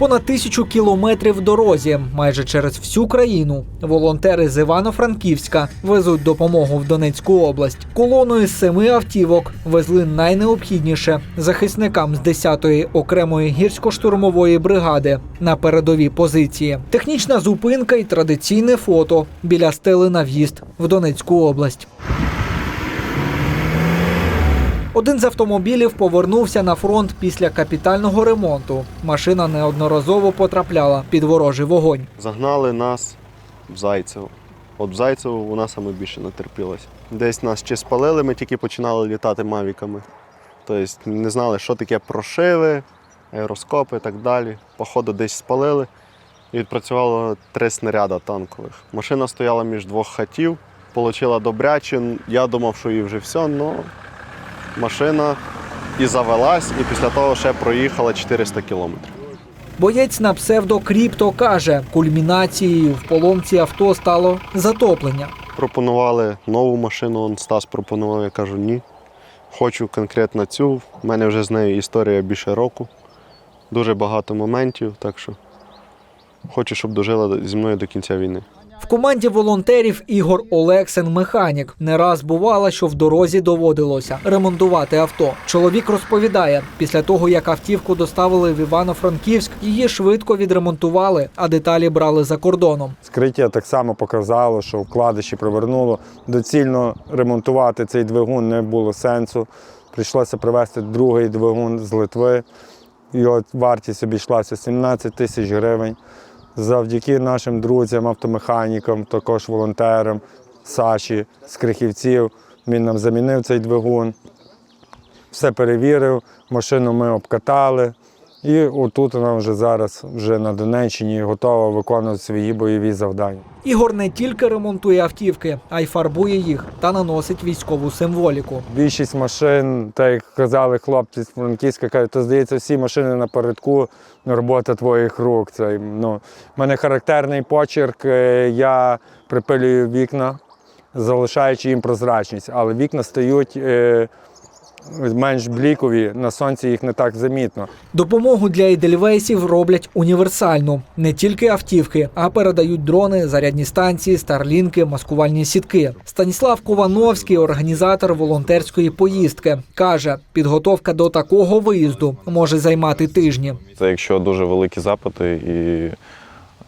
Понад тисячу кілометрів дорозі, майже через всю країну. Волонтери з Івано-Франківська везуть допомогу в Донецьку область. Колоною з семи автівок везли найнеобхідніше захисникам з 10-ї окремої гірсько-штурмової бригади на передові позиції. Технічна зупинка і традиційне фото біля стели на в'їзд в Донецьку область. Один з автомобілів повернувся на фронт після капітального ремонту. Машина неодноразово потрапляла під ворожий вогонь. Загнали нас в Зайцево. От в Зайцево вона саме більше натерпілася. Десь нас чи спалили, ми тільки починали літати мавіками. Тобто не знали, що таке прошиви, аероскопи і так далі. Походу, десь спалили. І відпрацювало три снаряда танкових. Машина стояла між двох хатів, отримала добряче. Я думав, що їй вже все, але машина і завелась, і після того ще проїхала 400 кілометрів. Боєць на псевдо Кріпто каже, кульмінацією в поломці авто стало затоплення. Пропонували нову машину, он Стас пропонував, я кажу ні. Хочу конкретно цю. У мене вже з нею історія більше року. Дуже багато моментів, так що хочу, щоб дожила зі мною до кінця війни. В команді волонтерів Ігор Олексин механік. Не раз бувало, що в дорозі доводилося ремонтувати авто. Чоловік розповідає, після того як автівку доставили в Івано-Франківськ, її швидко відремонтували, а деталі брали за кордоном. Скриття так само показало, що вкладиші привернуло. Доцільно ремонтувати цей двигун не було сенсу. Прийшлося привезти другий двигун з Литви. Його вартість обійшлася 17 тисяч гривень. Завдяки нашим друзям, автомеханікам, також волонтерам, Саші з Крихівців. Він нам замінив цей двигун. Все перевірив, машину ми обкатали. І отут вона вже зараз, вже на Донеччині, готова виконувати свої бойові завдання. Ігор не тільки ремонтує автівки, а й фарбує їх та наносить військову символіку. Більшість машин, так як казали хлопці з Франківська, кажуть, то здається, всі машини напередку, робота твоїх рук. Це, ну, в мене характерний почерк, е, я припилюю вікна, залишаючи їм прозрачність, але вікна стають е, менш блікові, на сонці їх не так замітно. Допомогу для ідельвейсів роблять універсальну. Не тільки автівки, а передають дрони, зарядні станції, старлінки, маскувальні сітки. Станіслав Ковановський, організатор волонтерської поїздки, каже, підготовка до такого виїзду може займати тижні. Це якщо дуже великі запити і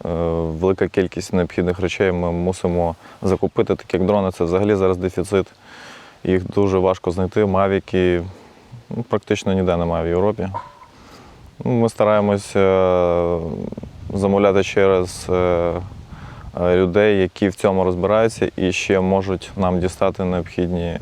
е, велика кількість необхідних речей ми мусимо закупити, так як дрони це взагалі зараз дефіцит. Їх дуже важко знайти. Мавіки ну, практично ніде немає в Європі. Ну, Ми стараємося е, замовляти через е, е, людей, які в цьому розбираються і ще можуть нам дістати необхідні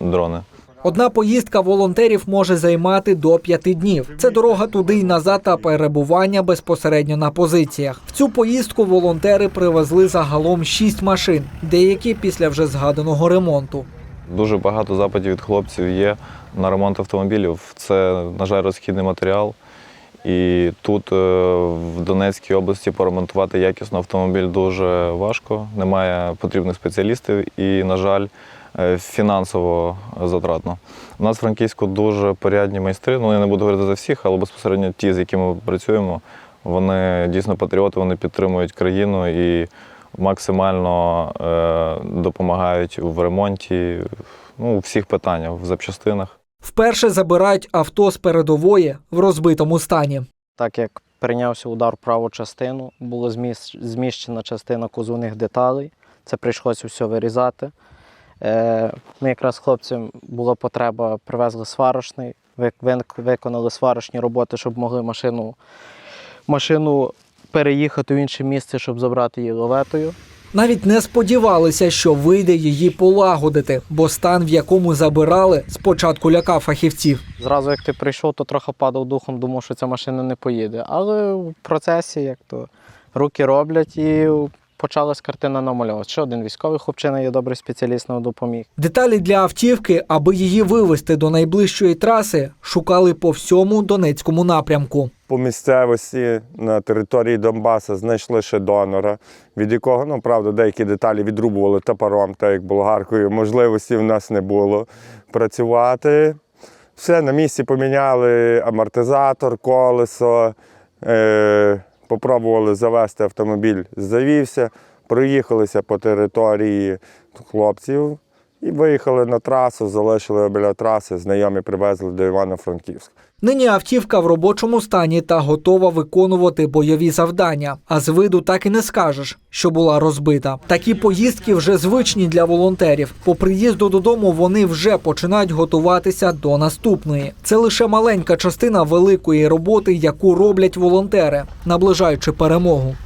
дрони. Одна поїздка волонтерів може займати до п'яти днів. Це дорога туди й назад та перебування безпосередньо на позиціях. В цю поїздку волонтери привезли загалом шість машин, деякі після вже згаданого ремонту. Дуже багато запитів від хлопців є на ремонт автомобілів. Це, на жаль, розхідний матеріал. І тут, е, в Донецькій області, поремонтувати якісно автомобіль дуже важко. Немає потрібних спеціалістів і, на жаль, е, фінансово затратно. У нас в Франківську дуже порядні майстри. Ну, я не буду говорити за всіх, але безпосередньо ті, з якими ми працюємо, вони дійсно патріоти, вони підтримують країну і максимально е, допомагають в ремонті, ну, у всіх питаннях, в запчастинах. Вперше забирають авто з передової в розбитому стані. Так як прийнявся удар в праву частину, була зміщена частина кузовних деталей. Це прийшлося все вирізати. Е, Ми якраз хлопцям була потреба, привезли сварочний, вик- виконали сварочні роботи, щоб могли машину, машину переїхати в інше місце, щоб забрати її лаветою. Навіть не сподівалися, що вийде її полагодити, бо стан, в якому забирали, спочатку лякав фахівців. Зразу як ти прийшов, то трохи падав духом, думав, що ця машина не поїде. Але в процесі, як то руки роблять, і почалась картина намальовувати. Ще один військовий хлопчина є добрий спеціаліст, нам допоміг. Деталі для автівки, аби її вивезти до найближчої траси, шукали по всьому Донецькому напрямку. По місцевості на території Донбаса знайшли ще донора, від якого, ну правда, деякі деталі відрубували топором, так як болгаркою. Можливості в нас не було працювати. Все на місці поміняли амортизатор, колесо, Е, попробували завести автомобіль, завівся, проїхалися по території хлопців і виїхали на трасу, залишили його біля траси, знайомі привезли до Івано-Франківська. Нині автівка в робочому стані та готова виконувати бойові завдання. А з виду так і не скажеш, що була розбита. Такі поїздки вже звичні для волонтерів. По приїзду додому вони вже починають готуватися до наступної. Це лише маленька частина великої роботи, яку роблять волонтери, наближаючи перемогу.